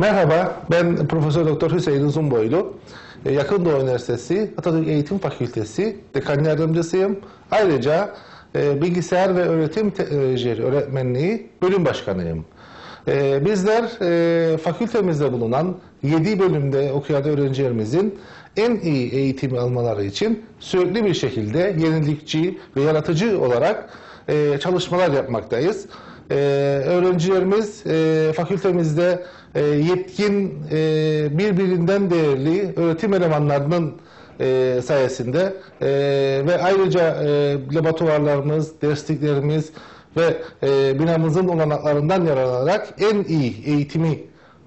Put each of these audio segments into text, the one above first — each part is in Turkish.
Merhaba, ben Profesör Doktor Hüseyin Uzunboylu. Ee, Yakın Doğu Üniversitesi Atatürk Eğitim Fakültesi dekan yardımcısıyım. Ayrıca e, bilgisayar ve öğretim teknolojileri öğretmenliği bölüm başkanıyım. Ee, Bizler e, fakültemizde bulunan 7 bölümde okuyan öğrencilerimizin en iyi eğitimi almaları için sürekli bir şekilde yenilikçi ve yaratıcı olarak e, çalışmalar yapmaktayız. Ee, öğrencilerimiz e, fakültemizde e, yetkin e, birbirinden değerli öğretim elemanlarının e, sayesinde e, ve ayrıca e, laboratuvarlarımız, dersliklerimiz ve e, binamızın olanaklarından yararlanarak en iyi eğitimi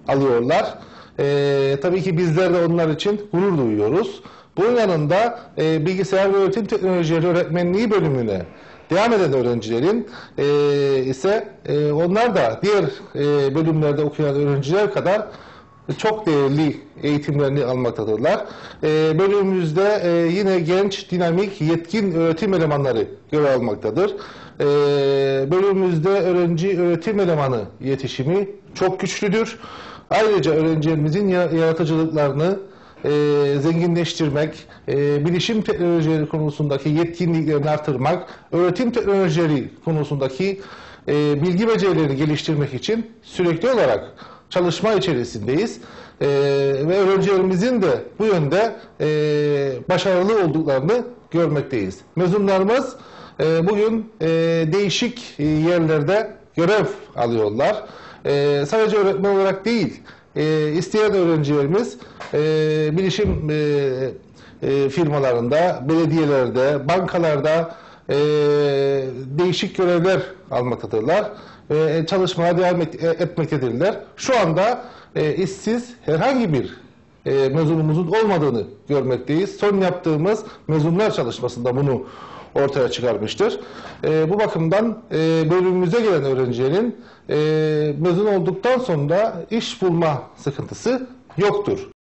alıyorlar. E, tabii ki bizler de onlar için gurur duyuyoruz. Bunun yanında e, bilgisayar ve öğretim teknolojileri öğretmenliği bölümüne devam eden öğrencilerin e, ise e, onlar da diğer e, bölümlerde okuyan öğrenciler kadar çok değerli eğitimlerini almaktadırlar. E, bölümümüzde e, yine genç, dinamik, yetkin öğretim elemanları görev almaktadır. E, bölümümüzde öğrenci öğretim elemanı yetişimi çok güçlüdür. Ayrıca öğrencilerimizin ya- yaratıcılıklarını e, zenginleştirmek, e, bilişim teknolojileri konusundaki yetkinliklerini artırmak, öğretim teknolojileri konusundaki e, bilgi becerilerini geliştirmek için sürekli olarak çalışma içerisindeyiz. E, ve öğrencilerimizin de bu yönde e, başarılı olduklarını görmekteyiz. Mezunlarımız e, bugün e, değişik e, yerlerde görev alıyorlar. E, sadece öğretmen olarak değil, e, isteyen öğrencilerimiz e, bilişim e, e, firmalarında, belediyelerde, bankalarda e, değişik görevler almaktadırlar. E, çalışmaya devam et, etmektedirler. Şu anda e, işsiz herhangi bir e, mezunumuzun olmadığını görmekteyiz. Son yaptığımız mezunlar çalışmasında bunu ortaya çıkarmıştır. E, bu bakımdan e, bölümümüze gelen öğrencilerin e, mezun olduktan sonra iş bulma sıkıntısı yoktur.